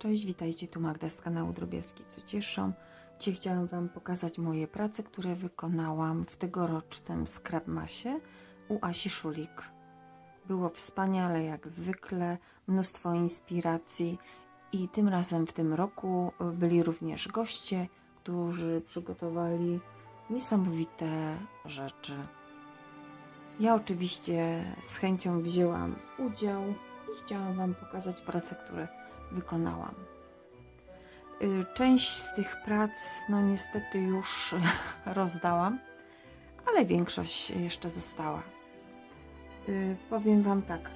Cześć, witajcie, tu Magda z kanału Drobiazgi Co Cieszą. Dzisiaj chciałam Wam pokazać moje prace, które wykonałam w tegorocznym Scrapmasie u Asi Szulik. Było wspaniale jak zwykle, mnóstwo inspiracji i tym razem w tym roku byli również goście, którzy przygotowali niesamowite rzeczy. Ja oczywiście z chęcią wzięłam udział i chciałam Wam pokazać prace, które wykonałam. Y, Część z tych prac, no niestety już rozdałam, ale większość jeszcze została. Y, Powiem Wam tak.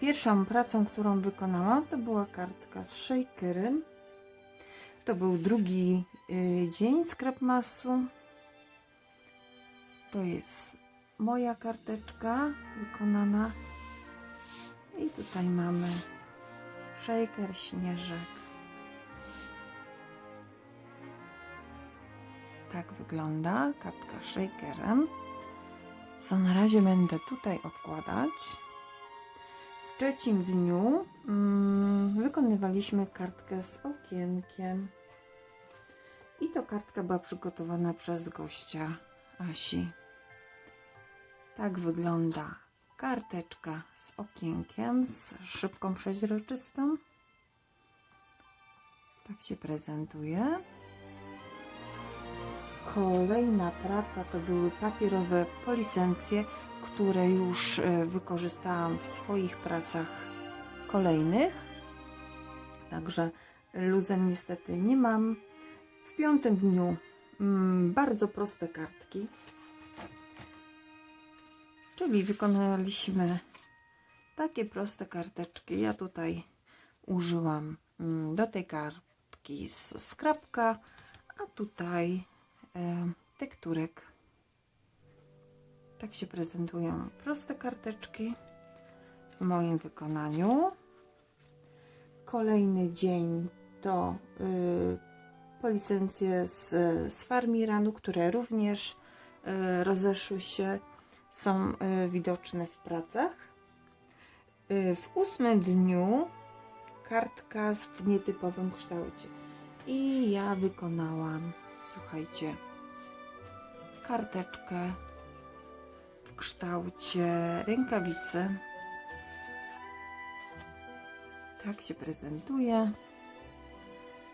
Pierwszą pracą, którą wykonałam, to była kartka z shakerem. To był drugi y, dzień scrapmasu. To jest moja karteczka wykonana. I tutaj mamy shaker, śnieżek. Tak wygląda kartka shakerem. Co na razie będę tutaj odkładać. W trzecim dniu mm, wykonywaliśmy kartkę z okienkiem. I to kartka była przygotowana przez gościa Asi. Tak wygląda karteczka z okienkiem, z szybką przeźroczystą. Tak się prezentuje. Kolejna praca to były papierowe polisencje, które już e, wykorzystałam w swoich pracach kolejnych. Także luzem niestety nie mam. W piątym dniu mm, bardzo proste kartki. Czyli wykonaliśmy takie proste karteczki. Ja tutaj użyłam mm, do tej kartki z skrapka, a tutaj e, tekturek. Tak się prezentują proste karteczki w moim wykonaniu. Kolejny dzień to y, polisencje z, z farmiranu, które również y, rozeszły się, są y, widoczne w pracach. Y, w ósmym dniu kartka w nietypowym kształcie. I ja wykonałam, słuchajcie, karteczkę w kształcie rękawicy. Tak się prezentuje.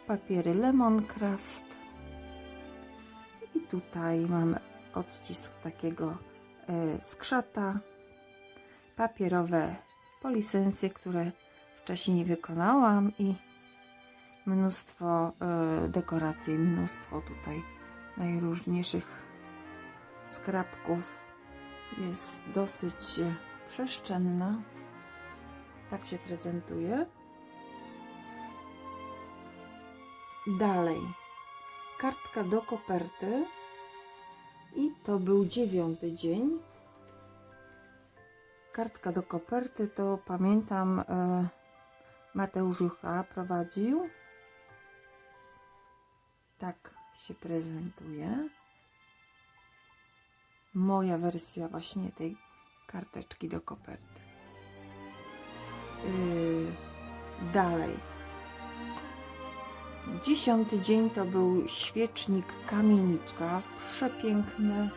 Papiery Lemoncraft. I tutaj mamy odcisk takiego skrzata. Papierowe polisensje, które wcześniej wykonałam i mnóstwo e, dekoracji, mnóstwo tutaj najróżniejszych skrapków. Jest dosyć e, przestrzenna. Tak się prezentuje. Dalej. Kartka do koperty. I to był dziewiąty dzień. Kartka do koperty to pamiętam e, Mateusz Jucha prowadził. Tak się prezentuje. Moja wersja właśnie tej karteczki do koperty. Yy, dalej. Dziesiąty dzień to był świecznik kamieniczka. Przepiękny.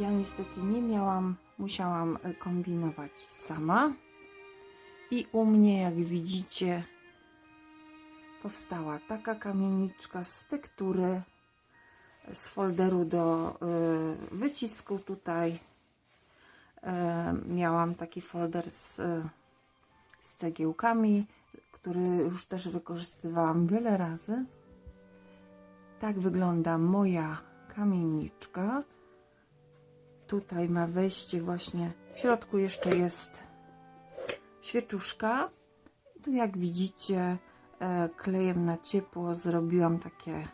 Ja niestety nie miałam, musiałam e, kombinować sama. I u mnie, jak widzicie, powstała taka kamieniczka z tektury, z folderu do y, wycisku tutaj. E, miałam taki folder z, z cegiełkami, który już też wykorzystywałam wiele razy. Tak wygląda moja kamieniczka. Tutaj ma wejście właśnie, w środku jeszcze jest świeczuszka. Tu jak widzicie e, klejem na ciepło zrobiłam takie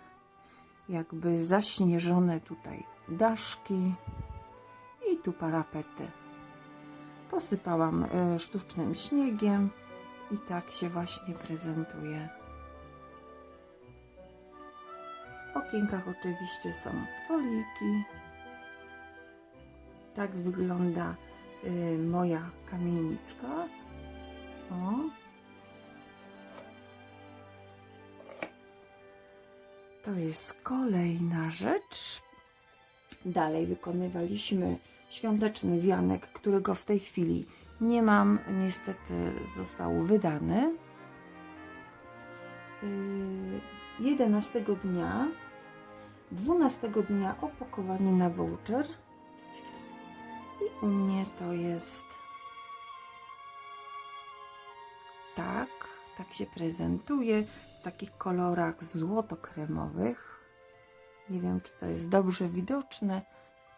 jakby zaśnieżone tutaj daszki i tu parapety. Posypałam e, sztucznym śniegiem i tak się właśnie prezentuje. W okienkach oczywiście są foliki. Tak wygląda y, moja kamieniczka. O. To jest kolejna rzecz. Dalej wykonywaliśmy świąteczny wianek, którego w tej chwili nie mam. Niestety został wydany. Yy, 11 dnia, 12 dnia opakowanie na voucher. I u mnie to jest tak, tak się prezentuje w takich kolorach złoto-kremowych. Nie wiem, czy to jest dobrze widoczne.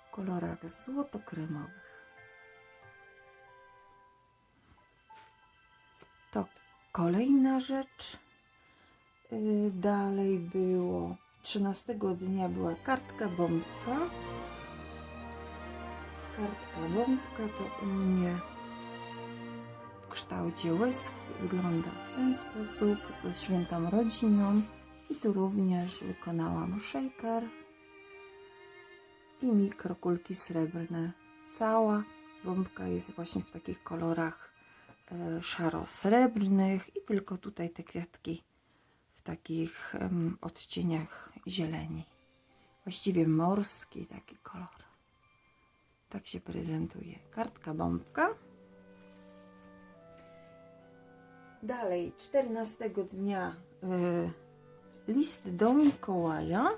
W kolorach złoto-kremowych. To kolejna rzecz. Yy, Dalej było 13 dnia była kartka bombka. Kartka bombka to u mnie w kształcie łezki wygląda w ten sposób ze świętą rodziną i tu również wykonałam shaker i mikrokulki srebrne. Cała bombka jest właśnie w takich kolorach szaro-srebrnych i tylko tutaj te kwiatki w takich odcieniach zieleni. Właściwie morski taki kolor. Tak się prezentuje kartka bombka. Dalej, 14 dnia y, list do Mikołaja.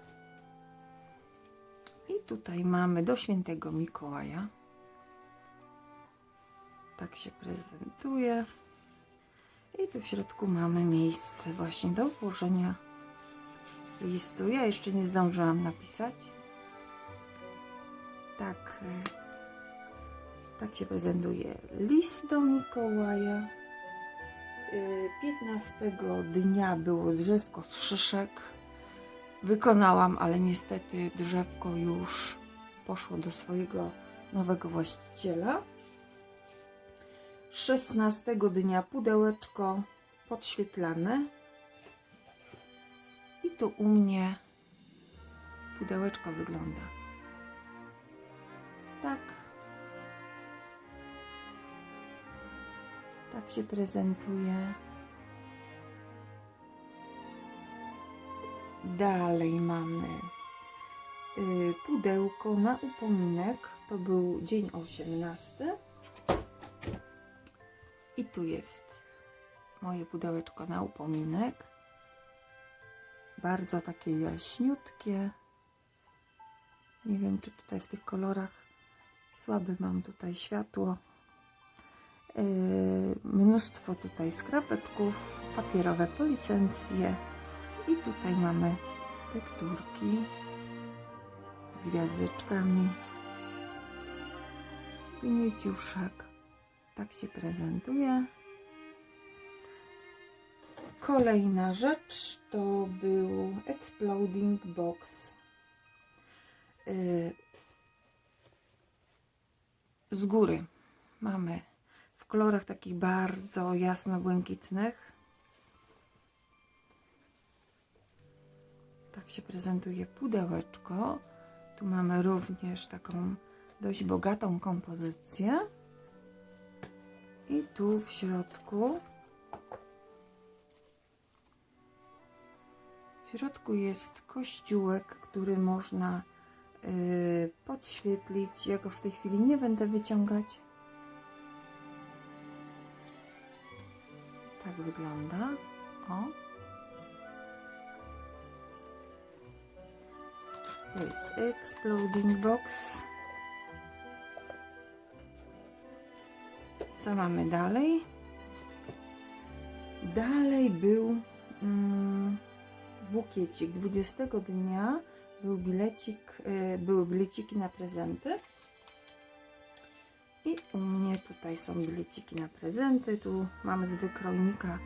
I tutaj mamy do świętego Mikołaja. Tak się prezentuje. I tu w środku mamy miejsce właśnie do włożenia listu. Ja jeszcze nie zdążyłam napisać. Tak, y, tak się prezentuje list do Mikołaja. Y, 15 dnia było drzewko z szyszek. Wykonałam, ale niestety drzewko już poszło do swojego nowego właściciela. 16 dnia pudełeczko podświetlane. I tu u mnie pudełeczko wygląda. Tak. Tak się prezentuje. Dalej mamy y, pudełko na upominek. To był dzień 18. Tu jest moje pudełeczko na upominek. Bardzo takie jaśniutkie. Nie wiem, czy tutaj w tych kolorach słabe mam tutaj światło. Yy, mnóstwo tutaj skrapeczków, papierowe polisencje i tutaj mamy tekturki z gwiazdeczkami, gnieciuszek. Tak się prezentuje. Kolejna rzecz to był Exploding Box. Yy, z góry mamy w kolorach takich bardzo jasno-błękitnych. Tak się prezentuje pudełeczko. Tu mamy również taką dość bogatą kompozycję. I tu w środku w środku jest kościółek, który można y, podświetlić. Ja go w tej chwili nie będę wyciągać. Tak wygląda. O. To jest Exploding Box. Co mamy dalej? Dalej był mm, bukiecik. 20 dnia był bilecik, y, były bileciki na prezenty. I u mnie tutaj są bileciki na prezenty. Tu mam z wykrojnika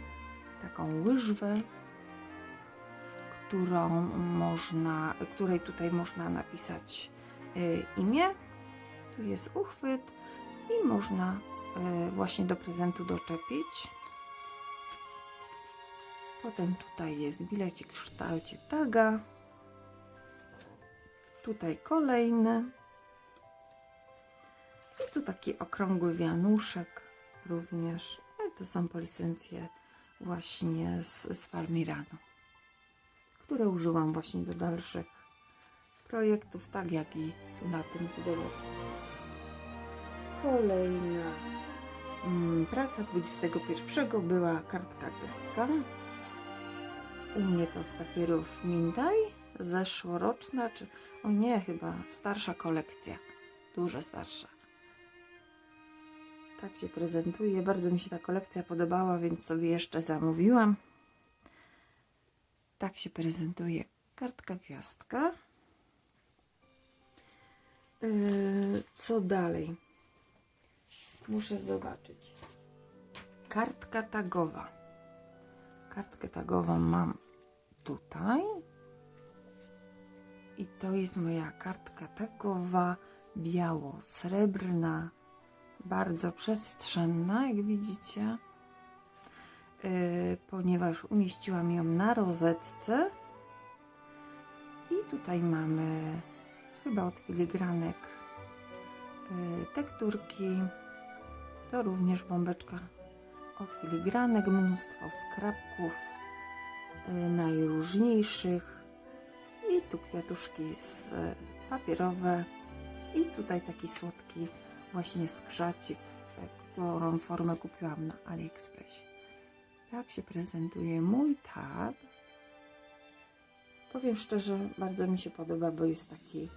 taką łyżwę, którą można, której tutaj można napisać y, imię. Tu jest uchwyt i można właśnie do prezentu doczepić. Potem tutaj jest bilecik w kształcie taga. Tutaj kolejny. I tu taki okrągły wianuszek również. I to są policencje właśnie z, z Farmiranu. które użyłam właśnie do dalszych projektów, tak jak i na tym pudełeczku. Kolejna praca 21 była kartka gwiazdka. U mnie to z papierów Mindaj, zeszłoroczna, czy o nie, chyba starsza kolekcja, dużo starsza. Tak się prezentuje. Bardzo mi się ta kolekcja podobała, więc sobie jeszcze zamówiłam. Tak się prezentuje kartka gwiazdka. Yy, co dalej? Muszę zobaczyć. Kartka tagowa. Kartkę tagową mam tutaj. I to jest moja kartka tagowa biało-srebrna bardzo przestrzenna, jak widzicie, yy, ponieważ umieściłam ją na rozetce. I tutaj mamy chyba od filigranek yy, tekturki. To również bombeczka od filigranek, mnóstwo skrapków yy, najróżniejszych. I tu kwiatuszki z, yy, papierowe. I tutaj taki słodki właśnie skrzacik, którą formę kupiłam na AliExpressie. Tak się prezentuje mój tab. Powiem szczerze, bardzo mi się podoba, bo jest taki,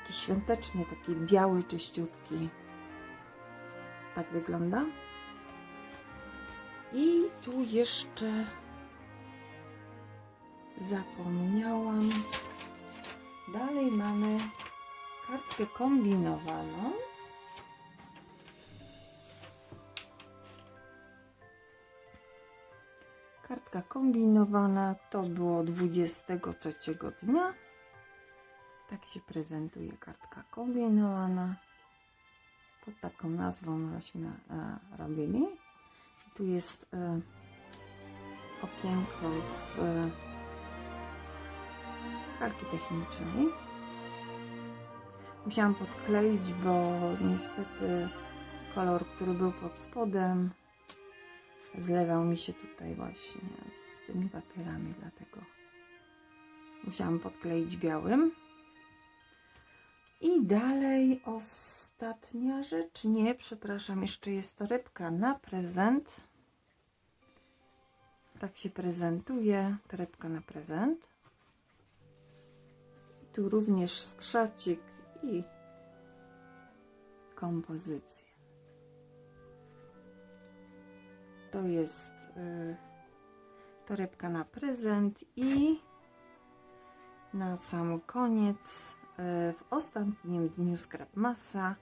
taki świąteczny, taki biały, czyściutki. Tak wygląda. I tu jeszcze zapomniałam. Dalej mamy kartkę kombinowaną. Kartka kombinowana to było 23 dnia. Tak się prezentuje kartka kombinowana. Pod taką nazwą żeśmy e, robili. Tu jest e, okienko z e, kartki technicznej. Musiałam podkleić, bo niestety kolor, który był pod spodem, zlewał mi się tutaj właśnie z tymi papierami, dlatego musiałam podkleić białym. I dalej ostatnia rzecz, nie, przepraszam, jeszcze jest torebka na prezent. Tak się prezentuje torebka na prezent. Tu również skrzacik i kompozycja. To jest y, torebka na prezent i na sam koniec w ostatnim dniu Scrap Massa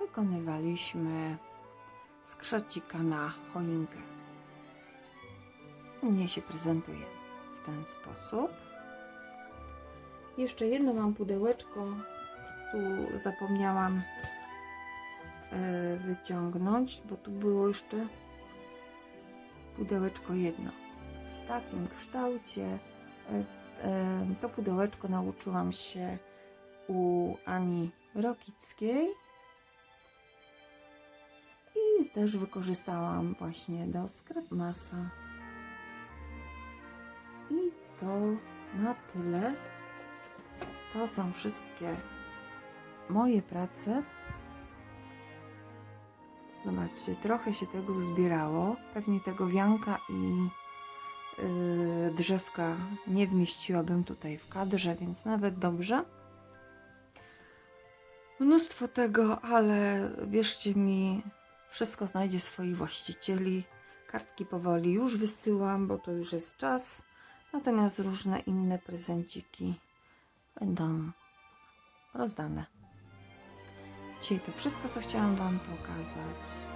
wykonywaliśmy skrzacika na choinkę. U mnie się prezentuje w ten sposób. Jeszcze jedno mam pudełeczko. Tu zapomniałam e, wyciągnąć, bo tu było jeszcze pudełeczko jedno. W takim kształcie. E, e, To pudełeczko nauczyłam się u Ani Rokickiej. I też wykorzystałam właśnie do Scrap Massa. I to na tyle. To są wszystkie moje prace. Zobaczcie, trochę się tego uzbierało. Pewnie tego wianka i yy, drzewka nie wmieściłabym tutaj w kadrze, więc nawet dobrze. Mnóstwo tego, ale wierzcie mi, wszystko znajdzie swoich właścicieli. Kartki powoli już wysyłam, bo to już jest czas. Natomiast różne inne prezenciki będą rozdane. Dzisiaj to wszystko, co chciałam Wam pokazać.